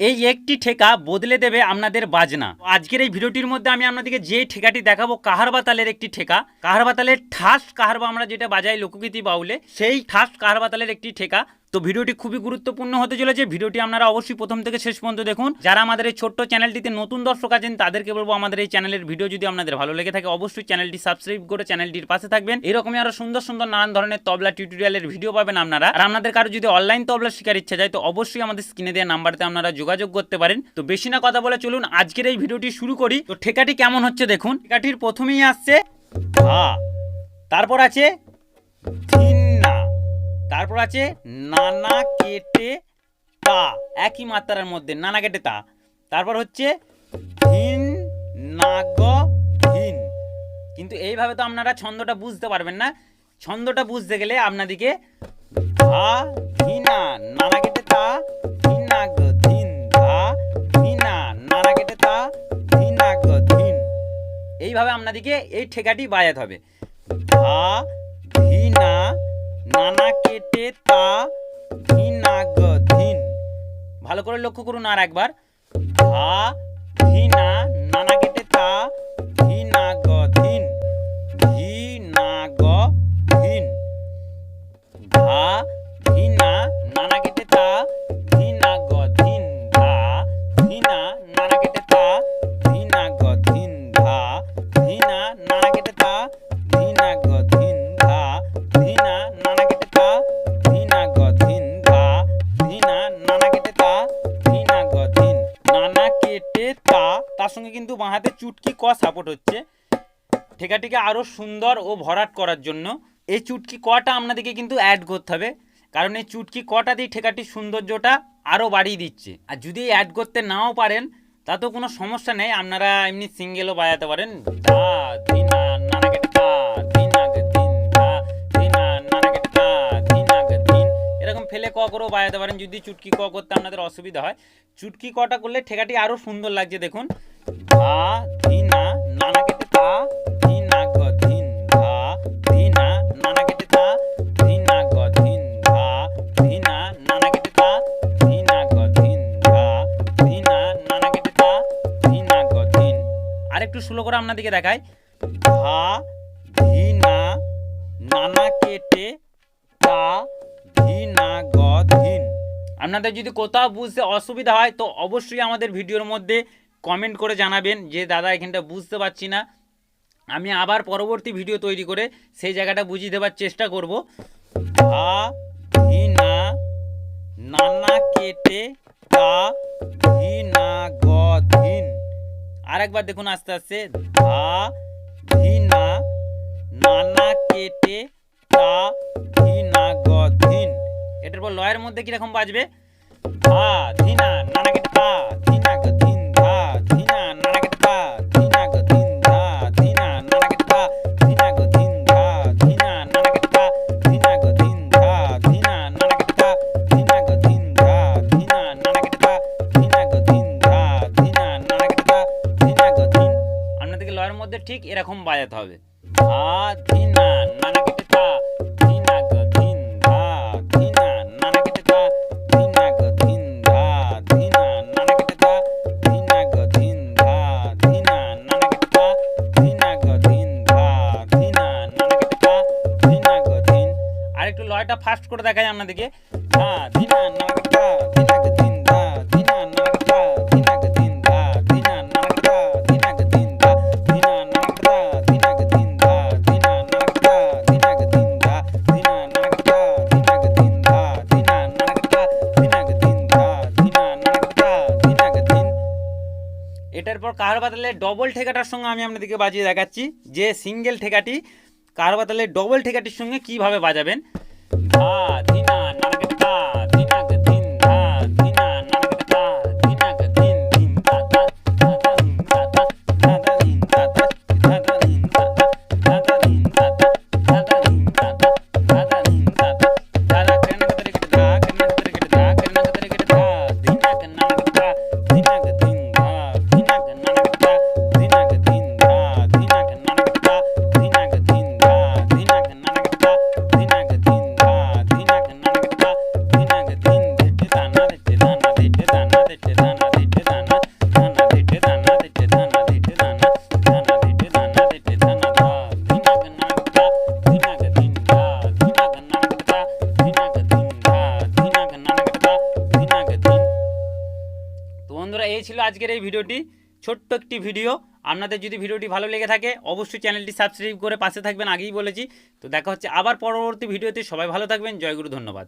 এই একটি ঠেকা বদলে দেবে আপনাদের বাজনা। আজকের এই ভিডিওটির মধ্যে আমি আপনাদেরকে যে ঠেকাটি দেখাবো কাহারবা তালের একটি ঠেকা। কাহারবা তালের ঠাস কাহারবা আমরা যেটা বাজাই লোকগীতি বাউলে, সেই ঠাস কাহারবা তালের একটি ঠেকা। তো ভিডিওটি খুবই গুরুত্বপূর্ণ হতে চলেছে। ভিডিওটি আপনারা অবশ্যই প্রথম থেকে শেষ পর্যন্ত দেখুন। যারা আমাদের এই ছোট্ট চ্যানেলটিতে নতুন দর্শক আছেন, তাদেরকে বলব আমাদের এই চ্যানেলের ভিডিও যদি আপনাদের ভালো লেগে থাকে, অবশ্যই চ্যানেলটি সাবস্ক্রাইব করে চ্যানেলটির পাশে থাকবেন। এরকমই আরও সুন্দর সুন্দর নানান ধরনের তবলা টিউটোরিয়ালের ভিডিও পাবেন আপনারা। আর আপনাদের কারও যদি অনলাইন তবলা শেখার ইচ্ছা যায়, তো অবশ্যই আমাদের স্ক্রিনে দেওয়া নাম্বারতে আপনারা যোগাযোগ করতে পারেন। তো বেশি না কথা বলে চলুন, আজকের এই ভিডিওটি শুরু করি। তো ঠেকাটি কেমন হচ্ছে দেখুন। ঠেকাটির প্রথমেই আসছে ধা তারপর আছে তারপর আছে নানা কেটে তা, একই মাত্রার মধ্যে, নানা কেটে তা। তারপর হচ্ছে ধিন নাগ ধিন কিন্তু এইভাবে তো আপনারা ছন্দটা বুঝতে পারবেন না। ছন্দটা বুঝতে গেলে আপনাদিকে ধা ধিনা নানা কেটে তা ধিনাগ ধিন ধা ধিনা নানা কেটে তা ধিনাগ ধিন এইভাবে আপনাদিকে এই ঠেকাটি বাজাতে হবে। ধা নানা কেটে তা ধিনাগ ধিন ভালো করে লক্ষ্য করুন আর একবার। ধা ধিনা নানা কেটে তা বাঁ হাতে চুটকি ক সাপোর্ট হচ্ছে। ঠেকাটিকে আরও সুন্দর ও ভরাট করার জন্য এই চুটকি কটা আপনাদেরকে কিন্তু অ্যাড করতে হবে। কারণ এই চুটকি কটা দিয়ে ঠেকাটির সৌন্দর্যটা আরও বাড়িয়ে দিচ্ছে। আর যদি অ্যাড করতে নাও পারেন, তাতেও কোনো সমস্যা নেই, আপনারা এমনি সিঙ্গেলও বাজাতে পারেন। ফেলে ক করেও বাজাতে পারেন। যদি চুটকি ক করতে আপনাদের অসুবিধা হয়, চুটকি কটা করলে ঠেকাটি আরও সুন্দর লাগছে, দেখুন। ধা ধিনা নানা কেটে ধা নানা কেটে তা ধিনাগ ধিন ধা ধিনা নানা কেটে তা ধিনাগ ধিন ধা ধিনা নানা কেটে তা ধিনাগ ধিন আরেকটু স্লো করে আপনাদেরকে দেখাই। ধা ধিনা নানা কেটে তা ধিনা গ ধিন আপনাদের যদি কোথাও বুঝতে অসুবিধা হয়, তো অবশ্যই আমাদের ভিডিওর মধ্যে কমেন্ট করে জানাবেন যে, দাদা, এখানটা বুঝতে পারছি না। আমি আবার পরবর্তী ভিডিও তৈরি করে সেই জায়গাটা বুঝিয়ে দেওয়ার চেষ্টা করব। ধা ধিনা নানা কেটে তা ধিনা গ ধিন আরেকবার দেখুন আস্তে আস্তে। ধা ধিনা নানা কেটে তা ধিনা গ ধিন এটার পর লয়ের মধ্যে কীরকম বাজবে? আপনাদেরকে মধ্যে ঠিক এরকম বাজাতে হবে। ধা, ধিনা নানা লয়টা ফাস্ট করে দেখাই আপনাদেরকে। এটার পর বাতালে ডবল ঠেকাটার সঙ্গে আমি আপনাদেরকে বাজিয়ে দেখাচ্ছি যে সিঙ্গেল ঠেকাটি কাহার বাতালে ডবল ঠেকাটির সঙ্গে কীভাবে বাজাবেন। Bye. আজকের এই ভিডিওটি ছোট্ট একটি ভিডিও। আপনাদের যদি ভিডিওটি ভালো লেগে থাকে, অবশ্যই চ্যানেলটি সাবস্ক্রাইব করে পাশে থাকবেন, আগেই বলেছি। তো দেখা হচ্ছে আবার পরবর্তী ভিডিওতে। সবাই ভালো থাকবেন জয়গুরু ধন্যবাদ।